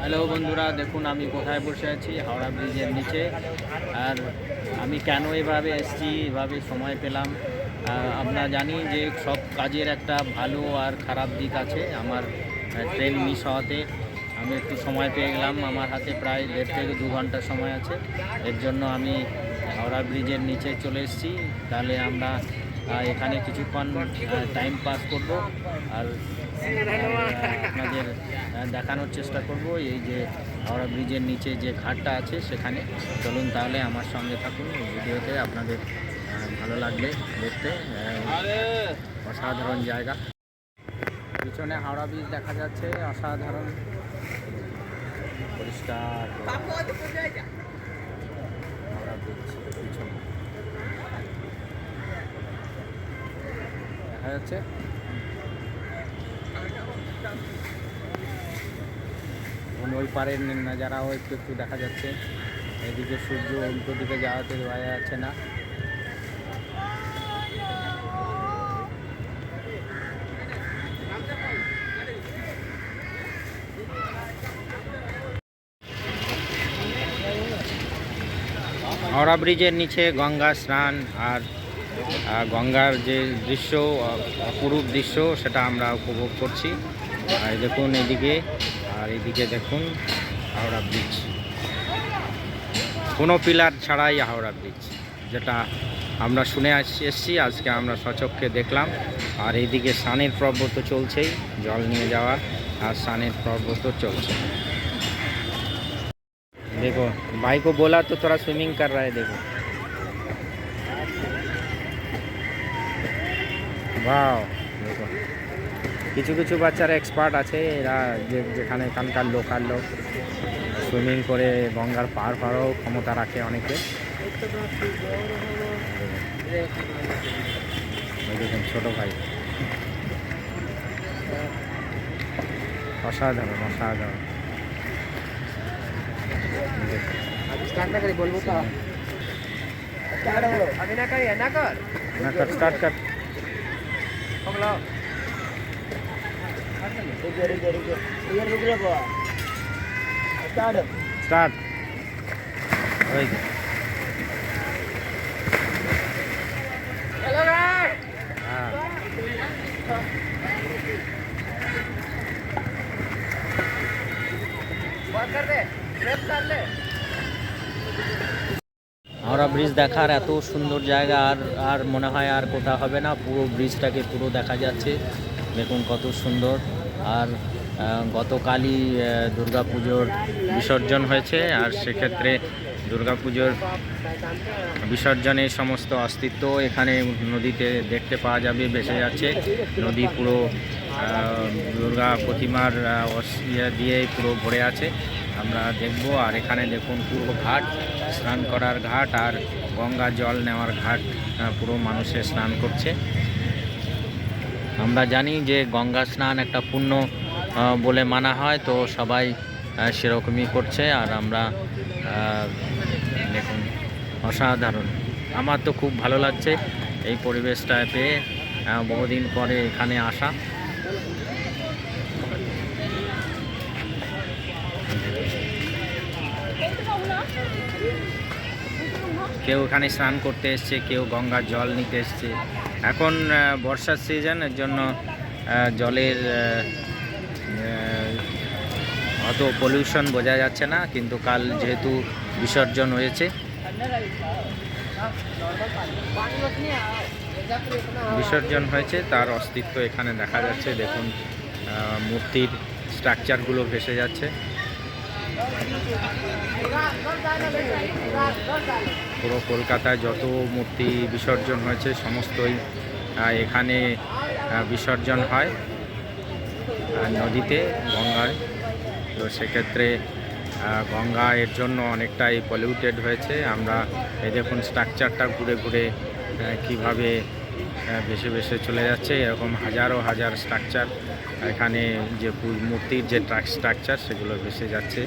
Hello বন্ধুরা, দেখুন আমি কোথায় বসে আছি? হাওড়া ব্রিজের নিচে। আর আমি কেন এভাবে এসেছি, এভাবে সময় পেলাম? আমরা জানি যে সব কাজের একটা ভালো আর খারাপ দিক আছে। আমার ট্রেন মিস হওয়াতে আমি একটু সময় পেয়ে গেলাম। আমার হাতে প্রায় দেড় থেকে দু ঘণ্টা সময় আছে। এর জন্য আমি হাওড়া ব্রিজের নিচে চলে এসেছি। তাহলে আমরা এখানে কিছুক্ষণ টাইম পাস করব। আর আপনাদের দেখানোর চেষ্টা করব। এই যে হাওড়া ব্রিজের নিচে যে ঘাটটা আছে সেখানে। চলুন তাহলে আমার সঙ্গে থাকুন ভিডিওতে। আপনাদের ভালো লাগবে দেখতে অসাধারণ জায়গা। পিছনে হাওড়া ব্রিজ দেখা যাচ্ছে অসাধারণ। পরিষ্কার। হাওড়া ব্রিজ পিছনে। দেখা যাচ্ছে। ওই পারের নাজারাও একটু একটু দেখা যাচ্ছে। এদিকে সূর্য উল্টো দিকে যাওয়াতে দেওয়া যাচ্ছে না। হাওড়া ব্রিজের নিচে গঙ্গা স্নান আর গঙ্গার যে দৃশ্য অপরূপ দৃশ্য, সেটা আমরা উপভোগ করছি। আর দেখুন এদিকে, আর এদিকে দেখুন হাওড়া ব্রিজ। কোনো পিলার ছাড়াই হাওড়া ব্রিজ, যেটা আমরা শুনে এসছি, আজকে আমরা সচক্ষে দেখলাম। আর এইদিকে সানের পর্ব তো চলছেই, জল নিয়ে যাওয়া আর সানের পর্ব তো চলছে। দেখো, বাইকও বলা বোলা তো তোরা সুইমিং কর রায়, দেখো। বাও কিছু কিছু বাচ্চারা এক্সপার্ট আছে এরা যে যেখানে এখানকার লোকাল লোক সুইমিং করে গঙ্গার পার পারও ক্ষমতা রাখে অনেকে। ছোট ভাই। অসাধারণ অসাধারণ। স্টার্ট না করি বলব তো। না কর স্টার্ট কর हम लो रुको रुको रुको इधर रुक रे बाबा स्टार्ट ব্রিজ দেখার এত সুন্দর জায়গা আর আর মনে হয় আর কোথাও হবে না। পুরো ব্রিজটাকে পুরো দেখা যাচ্ছে। দেখুন কত সুন্দর। আর গতকালই পুজোর বিসর্জন হয়েছে। আর সেক্ষেত্রে পুজোর বিসর্জনে সমস্ত অস্তিত্ব এখানে নদীতে দেখতে পাওয়া যাবে, ভেসে যাচ্ছে। নদী পুরো দুর্গা প্রতিমার ইয়ে দিয়ে পুরো ভরে আছে। আমরা দেখব আর এখানে দেখুন পুরো ঘাট, স্নান করার ঘাট আর গঙ্গা জল নেওয়ার ঘাট পুরো মানুষে স্নান করছে। আমরা জানি যে গঙ্গা স্নান একটা পুণ্য বলে মানা হয়, তো সবাই সেরকমই করছে আর আমরা দেখুন, অসাধারণ। আমার তো খুব ভালো লাগছে এই পরিবেশটা পেয়ে বহুদিন পরে এখানে আসা। কেউ এখানে স্নান করতে এসছে, কেউ গঙ্গার জল নিতে এসছে। এখন বর্ষার সিজন এর জন্য জলের অত পলিউশন বোঝা যাচ্ছে না, কিন্তু কাল যেহেতু বিসর্জন হয়েছে বিসর্জন হয়েছে, তার অস্তিত্ব এখানে দেখা যাচ্ছে। দেখুন মূর্তির স্ট্রাকচারগুলো ভেসে যাচ্ছে। পুরো কলকাতায় যত মূর্তি বিসর্জন হয়েছে, সমস্তই এখানে বিসর্জন হয় নদীতে, গঙ্গায়। তো সেক্ষেত্রে গঙ্গা এর জন্য অনেকটাই পলিউটেড হয়েছে। আমরা এই দেখুন স্ট্রাকচারটা ঘুরে ঘুরে কীভাবে ভেসে ভেসে চলে যাচ্ছে। এরকম হাজারো হাজার স্ট্রাকচার এখানে যে মূর্তির যে স্ট্রাকচার সেগুলো ভেসে যাচ্ছে।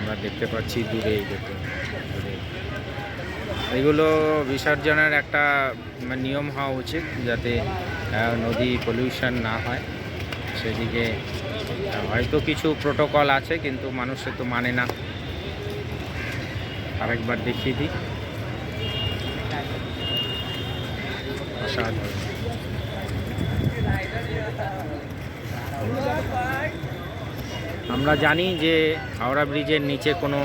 আমরা দেখতে পাচ্ছি দূরে দেখুন এগুলো বিসর্জনের একটা মানে নিয়ম হওয়া উচিত যাতে নদী পলিউশন না হয়। সেদিকে হয়তো কিছু প্রোটোকল আছে, কিন্তু মানুষে তো মানে না। আরেকবার দেখিয়ে দিই। অসাধারণ আমরা জানি যে হাওড়া ব্রিজের নিচে কোনো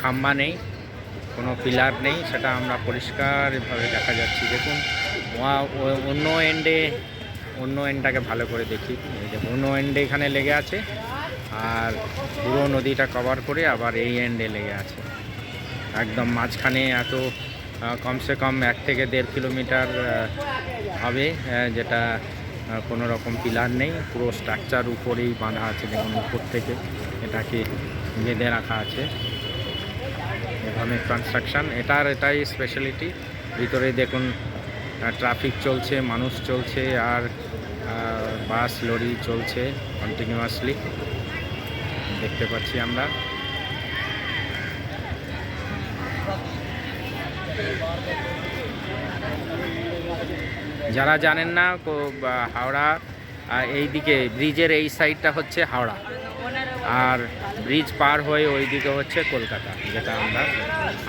খাম্বা নেই, কোনো পিলার নেই, সেটা আমরা পরিষ্কারভাবে দেখা যাচ্ছি। দেখুন অন্য এন্ডে অন্য এন্ডটাকে ভালো করে দেখি। অন্য এন্ডে এখানে লেগে আছে, আর পুরো নদীটা কভার করে আবার এই এন্ডে লেগে আছে। একদম মাঝখানে এত কমসে কম এক থেকে দেড় কিলোমিটার হবে যেটা কোনো রকম পিলার নেই, পুরো স্ট্রাকচার উপরেই বাঁধা আছে, দেখুন, উপর থেকে এটাকে বেঁধে রাখা আছে। এভাবে কনস্ট্রাকশন এটার এটাই স্পেশালিটি ভিতরে দেখুন ট্রাফিক চলছে, মানুষ চলছে, আর বাস লরি চলছে কন্টিনিউয়াসলি দেখতে পাচ্ছি আমরা। যারা জানেন না হাওড়া এই দিকে ব্রিজের এই সাইডটা হচ্ছে হাওড়া। আর ব্রিজ পার হয়ে ওই দিকে হচ্ছে কলকাতা, যেটা আমরা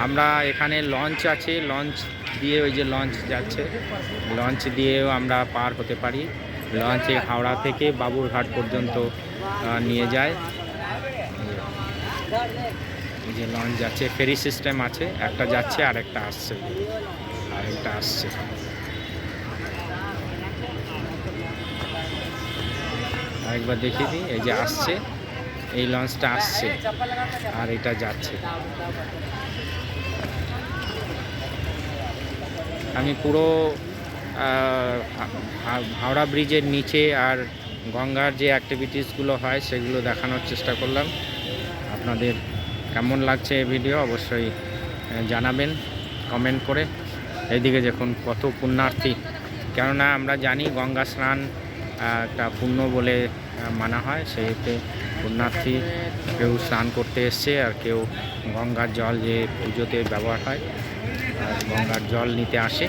আমরা এখানে লঞ্চ আছে। লঞ্চ দিয়ে ওই যে লঞ্চ যাচ্ছে। লঞ্চ দিয়েও আমরা পার হতে পারি। লঞ্চে হাওড়া থেকে বাবুরঘাট পর্যন্ত নিয়ে যায়। এই যে লঞ্চ যাচ্ছে ফেরি সিস্টেম আছে। একটা যাচ্ছে আর একটা আসছে। আর একটা আসছে। আরেকবার দেখিয়ে দিই, এই যে আসছে, এই লঞ্চটা আসছে আর এটা যাচ্ছে। আমি পুরো হাওড়া ব্রিজের নিচে আর গঙ্গার যে অ্যাক্টিভিটিসগুলো হয়, সেগুলো দেখানোর চেষ্টা করলাম। আপনাদের কেমন লাগছে এই ভিডিও অবশ্যই জানাবেন কমেন্ট করে। এইদিকে দেখুন, কত পুণ্যার্থী। কেননা আমরা জানি গঙ্গা স্নান একটা পুণ্য বলে মানা হয়। সেইতে পুণ্যার্থী কেউ স্নান করতে এসছে আর কেউ গঙ্গার জল যে পুজোতে ব্যবহার হয় গঙ্গার জল নিতে আসে।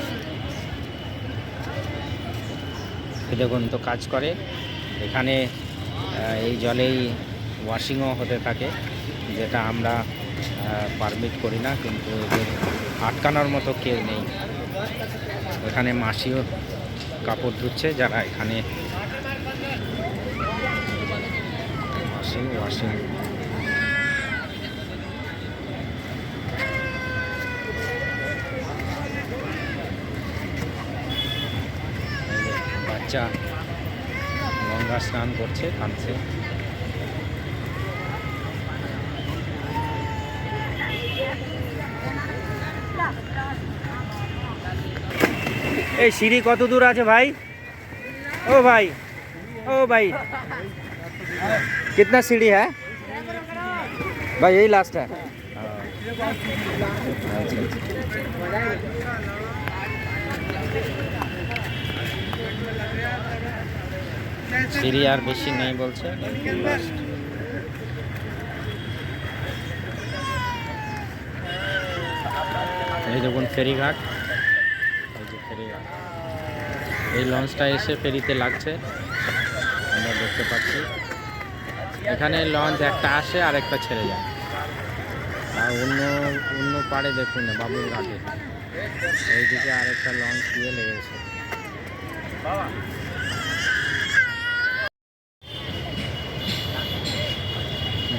এই দেখুন তো কাজ করে। এখানে এই জলেই ওয়াশিংও হতে থাকে, যেটা আমরা পারমিট করি না, কিন্তু এদের আটকানোর মতো কেউ নেই। এখানে মাসিও কাপড় ধুচ্ছে, যারা এখানে ওয়াশিং বাচ্চা গঙ্গা স্নান করছে কাঁদছে এই সিঁড়ি কত দূর আছে ভাই? ও ভাই ও ভাই। कितना सीढ़ी है भाई यही लास्ट है সিঁড়ি আর বেশি নেই বলছে last। এই দেখুন ফেরিঘাট এই যে ফেরিঘাট এই লঞ্চটা এসে ফেরিতে লাগছে আমরা দেখতে পাচ্ছি এখানে লঞ্চ একটা আসে আর একটা ছেড়ে যায়। আর অন্য অন্য পাড়ে দেখুন না, বাবুর ঘাটে। এইদিকে আরেকটা লঞ্চ দিয়ে লেগেছে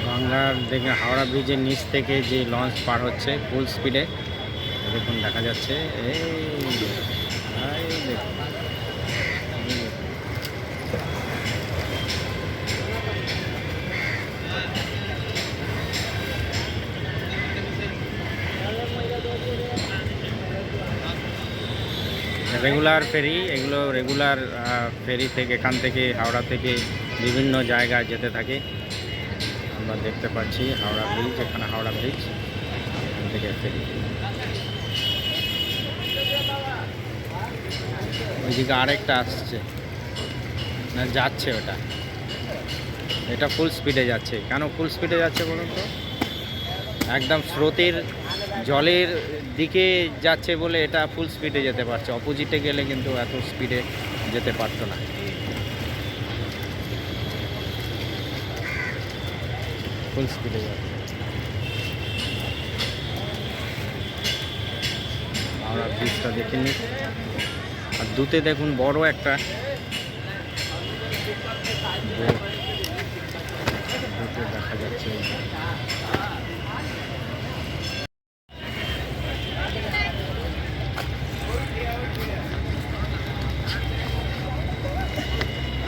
গঙ্গার দেখে হাওড়া ব্রিজের নিচ থেকে যে লঞ্চ পার হচ্ছে ফুল স্পিডে দেখুন দেখা যাচ্ছে। এই এই দেখুন এই দেখুন। রেগুলার ফেরি এগুলো রেগুলার ফেরি থেকে, এখান থেকে, হাওড়া থেকে বিভিন্ন জায়গায় যেতে থাকে। আমরা দেখতে পাচ্ছি হাওড়া ব্রিজ এখানে হাওড়া ব্রিজ থেকে ফেরি ওইদিকে আরেকটা আসছে। না, যাচ্ছে ওটা। এটা ফুল স্পিডে যাচ্ছে। কেন ফুল স্পিডে যাচ্ছে বলুন তো? একদম স্রোতের জলের দিকে যাচ্ছে বলে এটা ফুল স্পিডে যেতে পারছে। অপোজিটে গেলে কিন্তু এত স্পিডে যেতে পারতো না। ফুল স্পিডে যাচ্ছে। আমরা ব্রিজটা দেখে নিই। আর দুতে দেখুন বড় একটা। দেখা যাচ্ছে এই যে।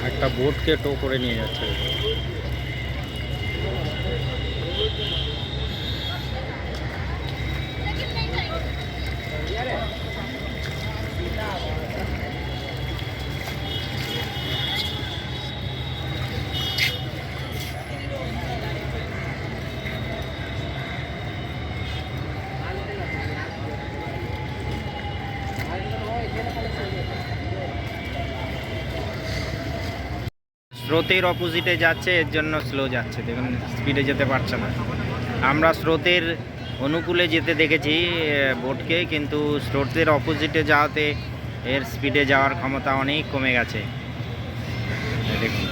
একটা বোটকে টো করে নিয়ে যাচ্ছে। স্রোতের অপোজিটে যাচ্ছে, এর জন্য স্লো যাচ্ছে। দেখুন স্পিডে যেতে পারছে না। আমরা স্রোতের অনুকূলে যেতে দেখেছি বোটকে কিন্তু স্রোতের অপোজিটে যাওয়াতে এর স্পিডে যাওয়ার ক্ষমতা অনেক কমে গেছে। দেখুন।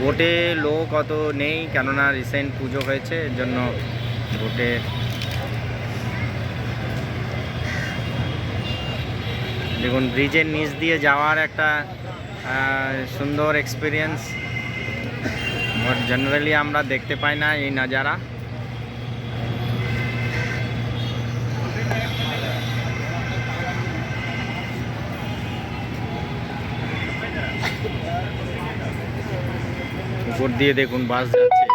বোটে লোক অত নেই, কেননা রিসেন্ট পুজো হয়েছে, এর জন্য বোটে দেখুন ব্রিজের নিচ দিয়ে যাওয়ার একটা সুন্দর এক্সপিরিয়েন্স জেনারেলি আমরা দেখতে পাই না এই নাজারা। উপর দিয়ে দেখুন বাস যাচ্ছে।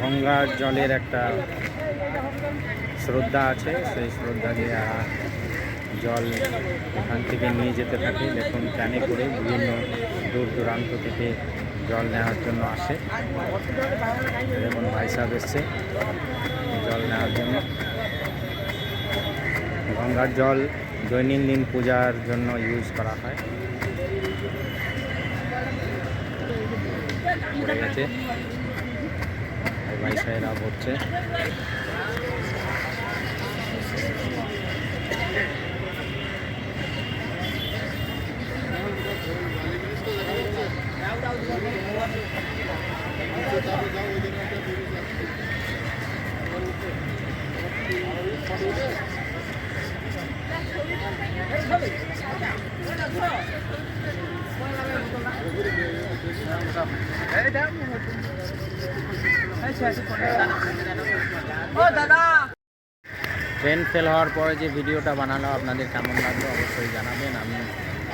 গঙ্গার জলের একটা শ্রদ্ধা আছে, সেই শ্রদ্ধা দিয়ে জল এখান থেকে নিয়ে যেতে থাকে, দেখুন ক্যানে করে বিভিন্ন দূর দূরান্ত থেকে জল নেওয়ার জন্য আসে। দেখুন ভাই সাহেব এসছে, জল নেওয়ার জন্য। গঙ্গার জল দৈনন্দিন পূজার জন্য ইউজ করা হয়। পড়ে সাহেরা ভরছে ট্রেন ফেল হওয়ার পরে যে ভিডিওটা বানানো আপনাদের কেমন লাগল অবশ্যই জানাবেন। আমি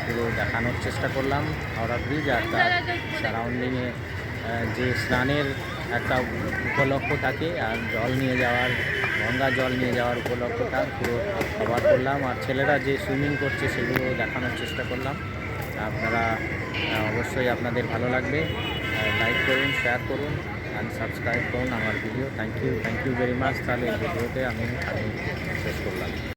পুরো দেখানোর চেষ্টা করলাম। হাওড়া ব্রিজ আর তার সারাউন্ডিংয়ে যে স্নানের একটা উপলক্ষ থাকে আর জল নিয়ে যাওয়ার, গঙ্গা জল নিয়ে যাওয়ার উপলক্ষটা পুরো কভার করলাম। আর ছেলেরা যে সুইমিং করছে, সেগুলো দেখানোর চেষ্টা করলাম। আপনারা অবশ্যই আপনাদের ভালো লাগবে। লাইক করুন শেয়ার করুন অ্যান্ড সাবস্ক্রাইব করুন আমার video thank you thank you very much তাহলে এই ভিডিওতে আমি শেষ শেষ